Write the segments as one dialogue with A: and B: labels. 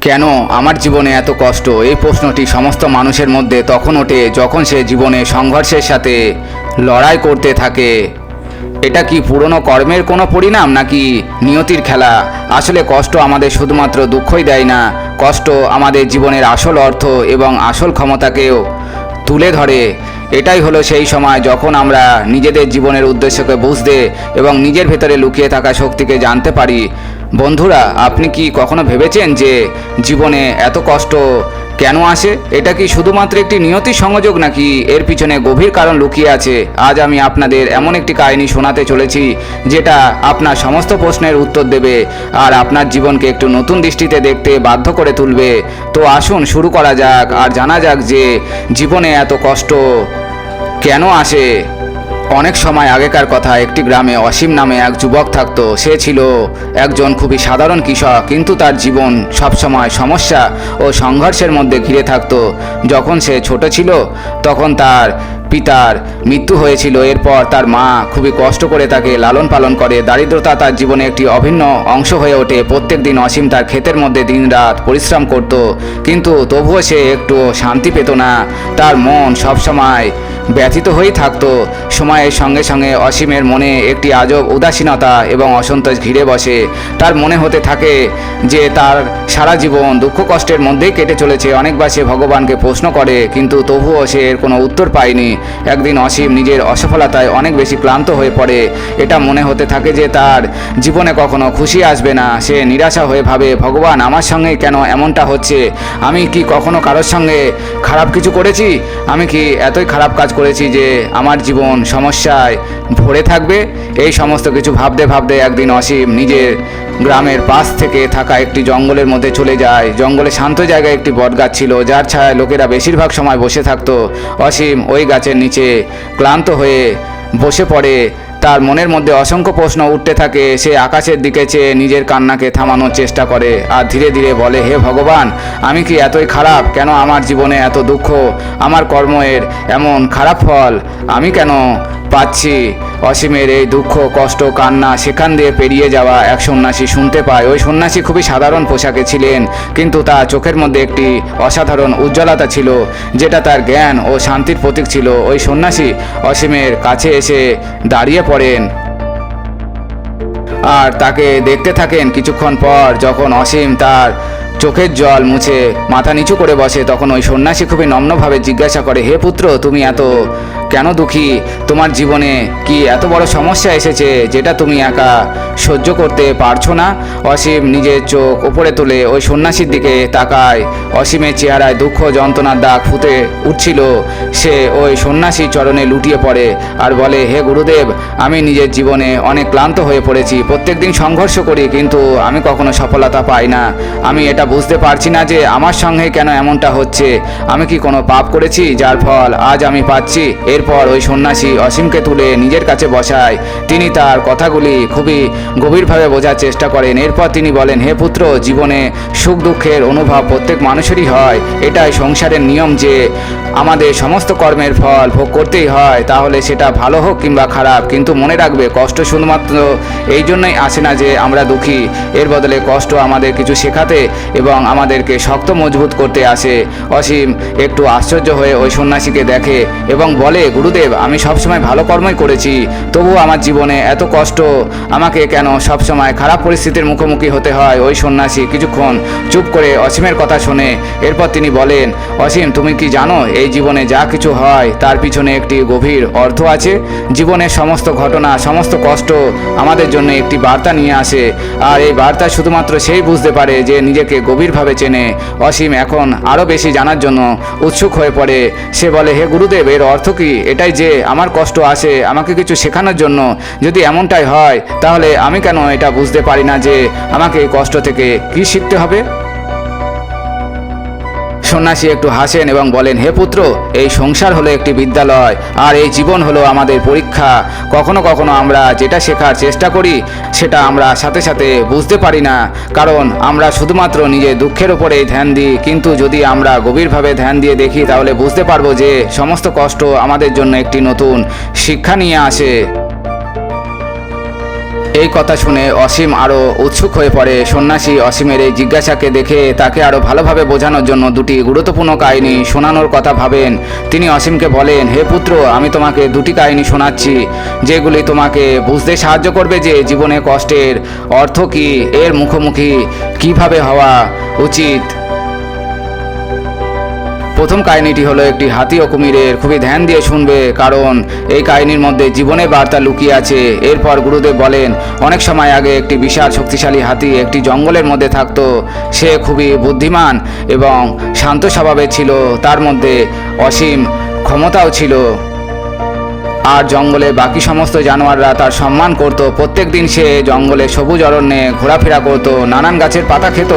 A: কেন আমার জীবনে এত কষ্ট? এই প্রশ্নটি সমস্ত মানুষের মধ্যে তখন ওঠে যখন সে জীবনে সংঘর্ষের সাথে লড়াই করতে থাকে। এটা কি পুরনো কর্মের কোনো পরিণাম নাকি নিয়তির খেলা? আসলে কষ্ট আমাদের শুধুমাত্র দুঃখই দেয় না, কষ্ট আমাদের জীবনের আসল অর্থ এবং আসল ক্ষমতাকেও তুলে ধরে। এটাই হলো সেই সময় যখন আমরা নিজেদের জীবনের উদ্দেশ্যকে বুঝতে এবং নিজের ভেতরে লুকিয়ে থাকা শক্তিকে জানতে পারি। বন্ধুরা, আপনি কি কখনো ভেবেছেন যে জীবনে এত কষ্ট কেন আসে? এটা কি শুধুমাত্র একটি নিয়তি সংযোগ নাকি এর পিছনে গভীর কারণ লুকিয়ে আছে? আজ আমি আপনাদের এমন একটি কাহিনী শোনাতে চলেছি, যেটা আপনার সমস্ত প্রশ্নের উত্তর দেবে আর আপনার জীবনকে একটু নতুন দৃষ্টিতে দেখতে বাধ্য করে তুলবে। তো আসুন শুরু করা যাক আর জানা যাক যে জীবনে এত কষ্ট কেন আসে। অনেক সময় আগেকার কথা, একটি গ্রামে অসীম নামে এক যুবক থাকতো। সে ছিল একজন খুবই সাধারণ কৃষক, কিন্তু তার জীবন সবসময় সমস্যা ও সংঘর্ষের মধ্যে ঘিরে থাকতো। যখন সে ছোট ছিল, তখন তার পিতার মৃত্যু হয়েছিল। এরপর তার মা খুবই কষ্ট করে তাকে লালন পালন করে। দারিদ্রতা তার জীবনে একটি অভিন্ন অংশ হয়ে ওঠে। প্রত্যেক দিন অসীম তার ক্ষেতের মধ্যে দিনরাত পরিশ্রম করত। কিন্তু তবুও সে একটু শান্তি পেত না। তার মন সবসময় ব্যথিত হয়েই থাকতো। সময়ের সঙ্গে সঙ্গে অসীমের মনে একটি আজব উদাসীনতা এবং অসন্তোষ ঘিরে বসে। তার মনে হতে থাকে যে তার সারা জীবন দুঃখ কষ্টের মধ্যেই কেটে চলেছে। অনেকবার সে ভগবানকে প্রশ্ন করে, কিন্তু তবুও সে এর কোনো উত্তর পায়নি। একদিন অসীম নিজের অসফলতায় অনেক বেশি ক্লান্ত হয়ে পড়ে। এটা মনে হতে থাকে যে তার জীবনে কখনো খুশি আসবে না। সে নিরাশা হয়ে ভাবে, ভগবান, আমার সঙ্গে কেন এমনটা হচ্ছে? আমি কি কখনো কারোর সঙ্গে খারাপ কিছু করেছি? আমি কি এতই খারাপ কাজ করেছি যে আমার জীবন সমস্যায় ভরে থাকবে? এই সমস্ত কিছু ভাবতে ভাবতে একদিন অসীম নিজের গ্রামের পাশ থেকে থাকা একটি জঙ্গলের মধ্যে চলে যায়। জঙ্গলে শান্ত জায়গায় একটি বটগাছ ছিল, যার ছায়ায় লোকেরা বেশিরভাগ সময় বসে থাকতো। অসীম ওই গাছের নিচে ক্লান্ত হয়ে বসে পড়ে তার মনের মধ্যে অসংখ্য প্রশ্ন উঠতে থাকে। সে আকাশের দিকে চেয়ে নিজের কান্নাকে থামানোর চেষ্টা করে আর ধীরে ধীরে বলে, হে ভগবান, আমি কি এতই খারাপ? কেন আমার জীবনে এত দুঃখ? আমার কর্মের এমন খারাপ ফল আমি কেন পাচ্ছি? অসীমের এই দুঃখ, কষ্ট, কান্না সেখান দিয়ে পেরিয়ে যাওয়া এক সন্ন্যাসী শুনতে পায়। ওই সন্ন্যাসী খুবই সাধারণ পোশাকে ছিলেন, কিন্তু তার চোখের মধ্যে একটি অসাধারণ উজ্জ্বলতা ছিল, যেটা তার জ্ঞান ও শান্তির প্রতীক ছিল। ওই সন্ন্যাসী অসীমের কাছে এসে দাঁড়িয়ে পড়েন। আর তাকে দেখতে থাকেন কিছুক্ষণ পর যখন অসীম তার চোখের জল মুছে, মাথা নিচু করে বসে। তখন ওই সন্ন্যাসী খুবই নম্নভাবে জিজ্ঞাসা করে, হে পুত্র, তুমি এত কেন দুঃখী? তোমার জীবনে কি এত বড় সমস্যা এসেছে যেটা তুমি একা সহ্য করতে পারছ না? অসীম নিজের চোখ উপরে তুলে ওই সন্ন্যাসীর দিকে তাকায়। অসীমের চেহারায় দুঃখ, যন্ত্রণার দাগ ফুটে উঠছিল। সে ওই সন্ন্যাসীর চরণে লুটিয়ে পড়ে আর বলে, হে গুরুদেব, আমি নিজের জীবনে অনেক ক্লান্ত হয়ে পড়েছি। প্রত্যেকদিন সংঘর্ষ করি, কিন্তু আমি কখনো সফলতা পাই না। আমি এটা বুঝতে পারছি না যে আমার সঙ্গে কেন এমনটা হচ্ছে। আমি কি কোনো পাপ করেছি? যার ফল আজ আমি পাচ্ছি। এরপর ওই সন্ন্যাসী অসীমকে তুলে নিজের কাছে বসায়। তিনি তার কথাগুলি খুবই গভীরভাবে বোঝার চেষ্টা করেন। এরপর তিনি বলেন, হে পুত্র, জীবনে সুখ দুঃখের অনুভব প্রত্যেক মানুষেরই হয়। এটাই সংসারের নিয়ম যে আমাদের সমস্ত কর্মের ফল ভোগ করতেই হয়। তাহলে সেটা ভালো হোক কিংবা খারাপ, কিন্তু মনে রাখবে, কষ্ট শুধুমাত্র এই জন্যই আসে না যে আমরা দুঃখী। এর বদলে কষ্ট আমাদের কিছু শেখাতে এবং আমাদেরকে শক্ত মজবুত করতে আসে। অসীম একটু আশ্চর্য হয়ে ওই সন্ন্যাসীকে দেখে এবং বলে, গুরুদেব, আমি সবসময় ভালো কর্মই করেছি। তবু আমার জীবনে এত কষ্ট। আমাকে কেন সবসময় খারাপ পরিস্থিতির মুখোমুখি হতে হয় ওই সন্ন্যাসী? কিছুক্ষণ চুপ করে অসীমের কথা শোনে এরপর তিনি বলেন, অসীম, তুমি কি জানো, এই জীবনে যা কিছু হয়, তার পিছনে একটি গভীর অর্থ আছে। জীবনের সমস্ত ঘটনা, সমস্ত কষ্ট আমাদের জন্য একটি বার্তা নিয়ে আসে। আর এই বার্তা শুধুমাত্র সেই বুঝতে পারে যে নিজেকে গভীরভাবে চেনে। অসীম এখন আরও বেশি জানার জন্য উৎসুক হয়ে পড়ে। সে বলে, হে গুরুদেব, এর অর্থ কি? এটাই যে আমার কষ্ট আসে, আমাকে কিছু শেখানোর জন্য। যদি এমনটাই হয়, তাহলে আমি কেন এটা বুঝতে পারি না যে আমাকে এই কষ্ট থেকে কি শিখতে হবে? সন্ন্যাসী একটু হাসেন এবং বলেন, হে পুত্র, এই সংসার হলো একটি বিদ্যালয়, আর এই জীবন হলো আমাদের পরীক্ষা। কখনো কখনো আমরা যেটা শেখার চেষ্টা করি, সেটা আমরা সাথে সাথে বুঝতে পারি না। কারণ আমরা শুধুমাত্র নিজের দুঃখের উপরেই ধ্যান দিই। কিন্তু যদি আমরা গভীরভাবে ধ্যান দিয়ে দেখি, তাহলে বুঝতে পারব যে সমস্ত কষ্ট আমাদের জন্য একটি নতুন শিক্ষা নিয়ে আসে। এই কথা শুনে অসীম আরও উৎসুক হয়ে পড়ে। সন্ন্যাসী অসীমের এই জিজ্ঞাসাকে দেখে তাকে আরও ভালোভাবে বোঝানোর জন্য দুটি গুরুত্বপূর্ণ কাহিনী শোনানোর কথা ভাবেন। তিনি অসীমকে বলেন, হে পুত্র, আমি তোমাকে দুটি কাহিনী শোনাচ্ছি, যেগুলি তোমাকে বুঝতে সাহায্য করবে যে জীবনে কষ্টের অর্থ কী, এর মুখোমুখি কীভাবে হওয়া উচিত। প্রথম কাহিনীটি হলো একটি হাতি ও কুমিরের খুবই ধ্যান দিয়ে শুনবে, কারণ এই কাহিনীর মধ্যে জীবনে বার্তা লুকিয়ে আছে। এরপর গুরুদেব বলেন, অনেক সময় আগে একটি বিশাল শক্তিশালী হাতি একটি জঙ্গলের মধ্যে থাকতো। সে খুবই বুদ্ধিমান এবং শান্ত স্বভাবের ছিল, তার মধ্যে অসীম ক্ষমতাও ছিল। আর জঙ্গলে বাকি সমস্ত জানোয়াররা তার সম্মান করত। প্রত্যেক দিন সে জঙ্গলে সবুজ অরণ্যে ঘোরাফেরা করত। নানান গাছের পাতা খেত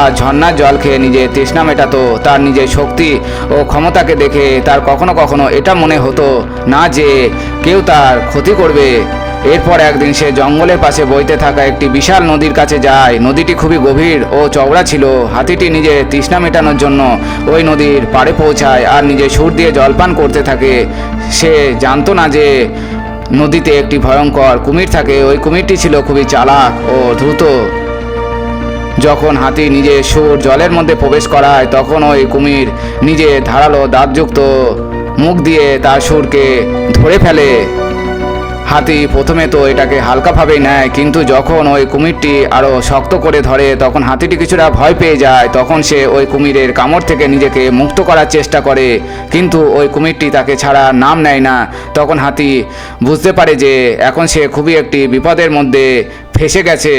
A: আর ঝর্নার জল খেয়ে নিজের তৃষ্ণা মেটাতো। তার নিজের শক্তি ও ক্ষমতাকে দেখে তার কখনো কখনো এটা মনে হতো না যে কেউ তার ক্ষতি করবে। এরপর একদিন সে জঙ্গলের পাশে বইতে থাকা একটি বিশাল নদীর কাছে যায়। নদীটি খুবই গভীর ও চওড়া ছিল। হাতিটি নিজের তৃষ্ণা মেটানোর জন্য ওই নদীর পাড়ে পৌঁছায় আর নিজের সুর দিয়ে জলপান করতে থাকে। সে জানতো না যে নদীতে একটি ভয়ঙ্কর কুমির থাকে। ওই কুমিরটি ছিল খুবই চালাক ও দ্রুত যখন হাতি নিজের সুর জলের মধ্যে প্রবেশ করায়, তখন ওই কুমির নিজে ধারালো দাঁতযুক্ত মুখ দিয়ে তার সুরকে ধরে ফেলে। হাতি প্রথমে তো এটাকে হালকাভাবেই নেয়, কিন্তু যখন ওই কুমিরটি আরও শক্ত করে ধরে, তখন হাতিটি কিছুটা ভয় পেয়ে যায়। তখন সে ওই কুমিরের কামড় থেকে নিজেকে মুক্ত করার চেষ্টা করে, কিন্তু ওই কুমিরটি তাকে ছাড়া নাম নেয় না। তখন হাতি বুঝতে পারে যে এখন সে খুবই একটি বিপদের মধ্যে ফেসে গেছে।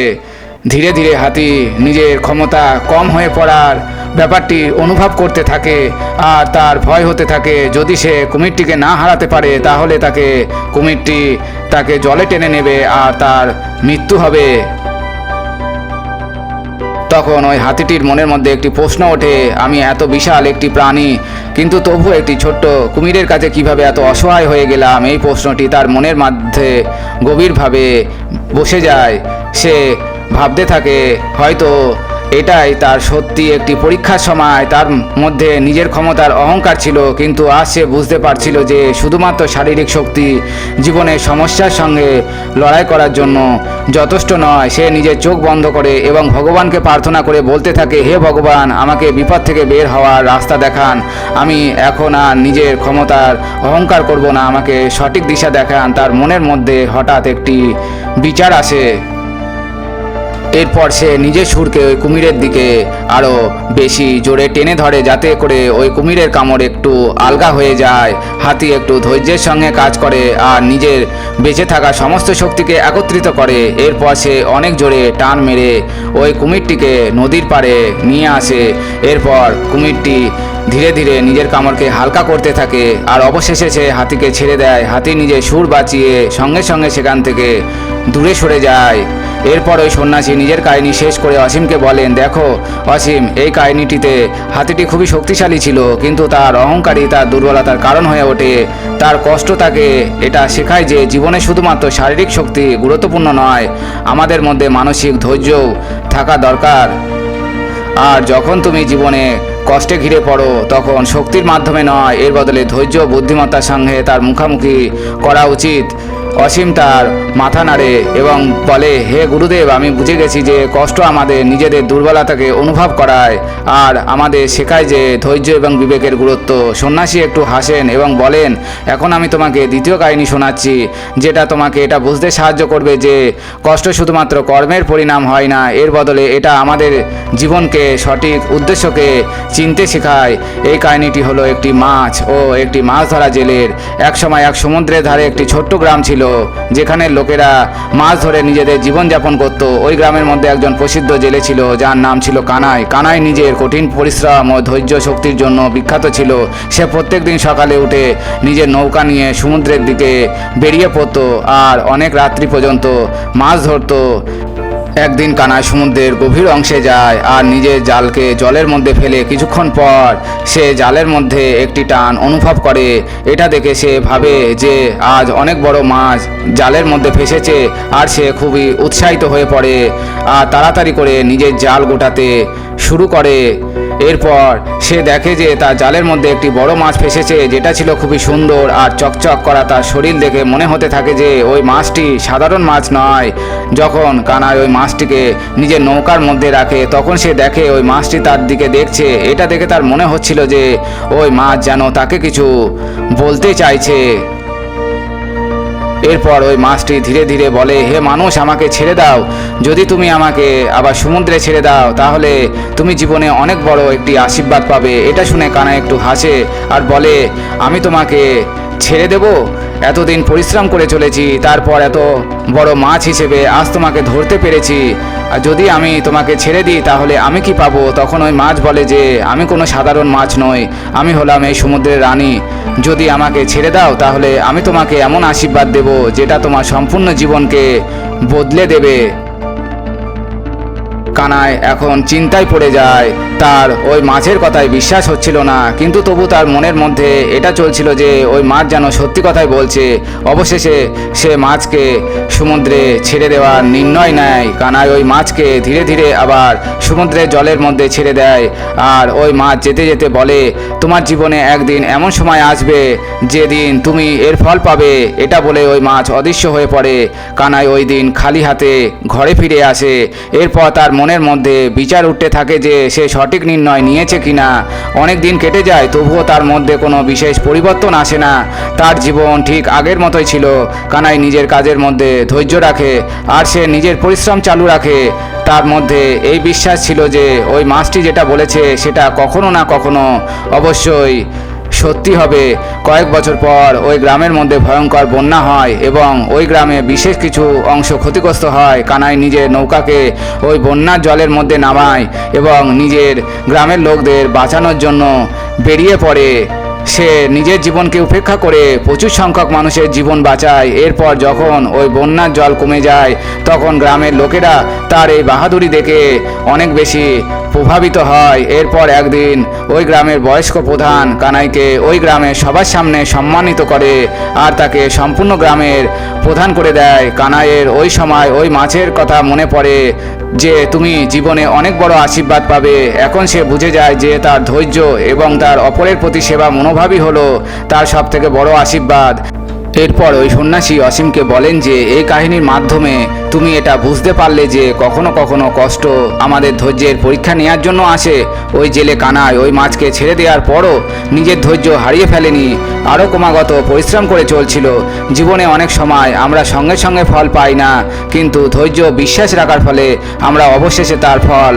A: ধীরে ধীরে হাতি নিজের ক্ষমতা কম হয়ে পড়ার ব্যাপারটি অনুভব করতে থাকে আর তার ভয় হতে থাকে। যদি সে কুমিরটিকে না হারাতে পারে, তাহলে তাকে কুমিরটি তাকে জলে টেনে নেবে আর তার মৃত্যু হবে। তখন ওই হাতিটির মনের মধ্যে একটি প্রশ্ন ওঠে, আমি এত বিশাল একটি প্রাণী, কিন্তু তবু একটি ছোট্ট কুমিরের কাছে কীভাবে এত অসহায় হয়ে গেলাম? এই প্রশ্নটি তার মনের মধ্যে গভীরভাবে বসে যায়। সে ভাবতে থাকে, হয়তো এটাই তার সত্যি একটি পরীক্ষার সময়। তার মধ্যে নিজের ক্ষমতার অহংকার ছিল, কিন্তু আজ সে বুঝতে পারছিল যে শুধুমাত্র শারীরিক শক্তি জীবনের সমস্যার সঙ্গে লড়াই করার জন্য যথেষ্ট নয়। সে নিজের চোখ বন্ধ করে এবং ভগবানকে প্রার্থনা করে বলতে থাকে, হে ভগবান, আমাকে বিপদ থেকে বের হওয়ার রাস্তা দেখান। আমি এখন আর নিজের ক্ষমতার অহংকার করব না। আমাকে সঠিক দিশা দেখান। তার মনের মধ্যে হঠাৎ একটি বিচার আসে। এরপর সে নিজের সুরকে ওই কুমিরের দিকে আরও বেশি জোরে টেনে ধরে, যাতে করে ওই কুমিরের কামড় একটু আলগা হয়ে যায়, হাতি একটু ধৈর্যের সঙ্গে কাজ করে আর নিজের বেঁচে থাকা সমস্ত শক্তিকে একত্রিত করে। এরপর সে অনেক জোরে টান মেরে ওই কুমিরটিকে নদীর পাড়ে নিয়ে আসে। এরপর কুমিরটি ধীরে ধীরে নিজের কামড়কে হালকা করতে থাকে আর অবশেষে সে হাতিকে ছেড়ে দেয়। হাতি নিজের সুর বাঁচিয়ে সঙ্গে সঙ্গে সেখান থেকে দূরে সরে যায়। এরপর ওই সন্ন্যাসী নিজের কাহিনী শেষ করে অসীমকে বলেন, দেখো অসীম, এই কাহিনীটিতে হাতিটি খুবই শক্তিশালী ছিল, কিন্তু তার অহংকারী তার দুর্বলতার কারণ হয়ে ওঠে। তার কষ্ট তাকে এটা শেখায় যে জীবনে শুধুমাত্র শারীরিক শক্তি গুরুত্বপূর্ণ নয়, আমাদের মধ্যে মানসিক ধৈর্যও থাকা দরকার। আর যখন তুমি জীবনে কষ্টে ঘিরে পড়ো, তখন শক্তির মাধ্যমে নয়, এর বদলে ধৈর্য, বুদ্ধিমত্তার সঙ্গে তার মুখামুখি করা উচিত। অসীম তার মাথা নাড়ে এবং বলে, হে গুরুদেব, আমি বুঝে গেছি যে কষ্ট আমাদের নিজেদের দুর্বলতাকে অনুভব করায় আর আমাদের শেখায় যে ধৈর্য এবং বিবেকের গুরুত্ব। সন্ন্যাসী একটু হাসেন এবং বলেন, এখন আমি তোমাকে দ্বিতীয় কাহিনী শোনাচ্ছি, যেটা তোমাকে এটা বুঝতে সাহায্য করবে যে কষ্ট শুধুমাত্র কর্মের পরিণাম হয় না, এর বদলে এটা আমাদের জীবনকে সঠিক উদ্দেশ্যকে চিনতে শেখায়। এই কাহিনীটি হলো একটি মাছ ও একটি মাছ ধরা জেলের একসময় এক সমুদ্রের ধারে একটি ছোট্ট গ্রাম ছিল। যেখানে লোকেরা মাছ ধরে নিজেদের জীবনযাপন করত। ওই গ্রামের মধ্যে একজন প্রসিদ্ধ জেলে ছিল, যার নাম ছিল কানাই। কানাই নিজের কঠিন পরিশ্রম ও ধৈর্য শক্তির জন্য বিখ্যাত ছিল। সে প্রত্যেক দিন সকালে উঠে নিজের নৌকা নিয়ে সমুদ্রের দিকে বেরিয়ে পড়তো, আর অনেক রাত্রি পর্যন্ত মাছ ধরতো। একদিন কানায় সমুদ্রের গভীর অংশে যায় আর নিজের জালকে জলের মধ্যে ফেলে কিছুক্ষণ পর সে জালের মধ্যে একটি টান অনুভব করে। এটা দেখে সে ভাবে যে আজ অনেক বড় মাছ জালের মধ্যে ফেসেছে আর সে খুবই উৎসাহিত হয়ে পড়ে। আর তাড়াতাড়ি করে নিজের জাল গোটাতে শুরু করে। এরপর সে দেখে যে তার জালের মধ্যে একটি বড় মাছ ফেসেছে, যেটা ছিল খুবই সুন্দর আর চকচক করা তার শরীর দেখে মনে হতে থাকে যে ওই মাছটি সাধারণ মাছ নয়। যখন কানাই ওই মাছটিকে নিজের নৌকার মধ্যে রাখে, তখন সে দেখে ওই মাছটি তার দিকে দেখছে। এটা দেখে তার মনে হচ্ছিল যে ওই মাছ যেন তাকে কিছু বলতে চাইছে। এরপর ওই মাছটি ধীরে ধীরে বলে, হে মানুষ, আমাকে ছেড়ে দাও। যদি তুমি আমাকে আবার সমুদ্রে ছেড়ে দাও, তাহলে তুমি জীবনে অনেক বড় একটি আশীর্বাদ পাবে। এটা শুনে কানা একটু হাসে আর বলে, আমি তোমাকে ছেড়ে দেব? এতদিন পরিশ্রম করে চলেছি, তারপর এত বড় মাছ হিসেবে আজ তোমাকে ধরতে পেরেছি। আর যদি আমি তোমাকে ছেড়ে দিই, তাহলে আমি কি পাবো? তখন ওই মাছ বলে যে, আমি কোনো সাধারণ মাছ নই, আমি হলাম এই সমুদ্রের রানী। যদি আমাকে ছেড়ে দাও, তাহলে আমি তোমাকে এমন আশীর্বাদ দেব, যেটা তোমার সম্পূর্ণ জীবনকে বদলে দেবে। কানায় এখন চিন্তায় পড়ে যায়। তার ওই মাছের কথায় বিশ্বাস হচ্ছিল না, কিন্তু তবু তার মনের মধ্যে এটা চলছিল যে ওই মাছ যেন সত্যি কথাই বলছে। অবশেষে সে মাছকে সমুদ্রে ছেড়ে দেওয়ার নির্ণয় নেয়। কানায় ওই মাছকে ধীরে ধীরে আবার সমুদ্রের জলের মধ্যে ছেড়ে দেয় আর ওই মাছ যেতে যেতে বলে, তোমার জীবনে একদিন এমন সময় আসবে যেদিন তুমি এর ফল পাবে। এটা বলে ওই মাছ অদৃশ্য হয়ে পড়ে। কানাই ওই দিন খালি হাতে ঘরে ফিরে আসে। এরপর তার মনের মধ্যে বিচার উঠতে থাকে যে সে সঠিক নির্ণয় নিয়েছে কিনা। অনেক দিন কেটে যায়, তবুও তার মধ্যে কোনো বিশেষ পরিবর্তন আসে না। তার জীবন ঠিক আগের মতোই ছিল। কানাই নিজের কাজের মধ্যে ধৈর্য রাখে, আর সে নিজের পরিশ্রম চালু রাখে। তার মধ্যে এই বিশ্বাস ছিল যে ওই মাছটি যেটা বলেছে সেটা কখনো না কখনো অবশ্যই সত্যি হবে। কয়েক বছর পর ওই গ্রামের মধ্যে ভয়ঙ্কর বন্যা হয় এবং ওই গ্রামে বিশেষ কিছু অংশ ক্ষতিগ্রস্ত হয়। কানাই নিজের নৌকাকে ওই বন্যার জলের মধ্যে নামায় এবং নিজের গ্রামের লোকদের বাঁচানোর জন্য বেরিয়ে পড়ে। সে নিজের জীবনকে উপেক্ষা করে প্রচুর সংখ্যক মানুষের জীবন বাঁচায়। এরপর যখন ওই বন্যার জল কমে যায়, তখন গ্রামের লোকেরা তার এই বাহাদুরি দেখে অনেক বেশি প্রভাবিত হয়। এরপর একদিন ওই গ্রামের বয়স্ক প্রধান কানাইকে ওই গ্রামের সবার সামনে সম্মানিত করে আর তাকে সম্পূর্ণ গ্রামের প্রধান করে দেয়। কানাইয়ের ওই সময় ওই মাছের কথা মনে পড়ে যে, তুমি জীবনে অনেক বড় আশীর্বাদ পাবে। এখন সে বুঝে যায় যে, তার ধৈর্য এবং তার অপরের প্রতি সেবা মনোভাবই হলো তার সব থেকে বড় আশীর্বাদ। এরপর ওই সন্ন্যাসী অসীমকে বলেন যে এই কাহিনীর মাধ্যমে তুমি এটা বুঝতে পারলে যে কখনো কখনো কষ্ট আমাদের ধৈর্যের পরীক্ষা নেওয়ার জন্য আসে। ওই জেলে কানায় ওই মাছকে ছেড়ে দেওয়ার পরও নিজের ধৈর্য হারিয়ে ফেলেনি। আরও ক্রমাগত পরিশ্রম করে চলছিল। জীবনে অনেক সময় আমরা সঙ্গে সঙ্গে ফল পাই না, কিন্তু ধৈর্য বিশ্বাস রাখার ফলে আমরা অবশেষে তার ফল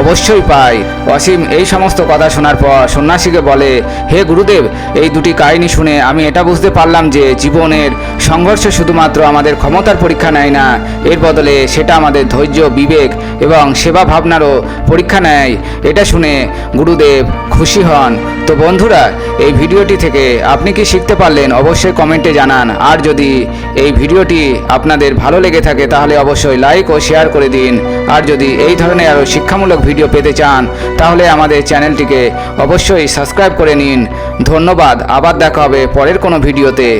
A: অবশ্যই পাই। অসীম এই সমস্ত কথা শোনার পর সন্ন্যাসীকে বলে, হে গুরুদেব, এই দুটি কাহিনী শুনে আমি এটা বুঝতে পারলাম যে জীবনের সংঘর্ষ শুধুমাত্র আমাদের ক্ষমতার পরীক্ষা নেয় না, এর বদলে সেটা আমাদের ধৈর্য, বিবেক এবং সেবা ভাবনারও পরীক্ষা নেয়। এটা শুনে গুরুদেব খুশি হন। তো বন্ধুরা, এই ভিডিওটি থেকে আপনি কি শিখতে পারলেন অবশ্যই কমেন্টে জানান। আর যদি এই ভিডিওটি আপনাদের ভালো লেগে থাকে, তাহলে অবশ্যই লাইক ও শেয়ার করে দিন। আর যদি এই ধরনের আরও শিক্ষামূলক ভিডিও পেতে চান, তাহলে আমাদের চ্যানেলটিকে অবশ্যই সাবস্ক্রাইব করে নিন। ধন্যবাদ। আবার দেখা হবে পরের কোনো ভিডিওতে।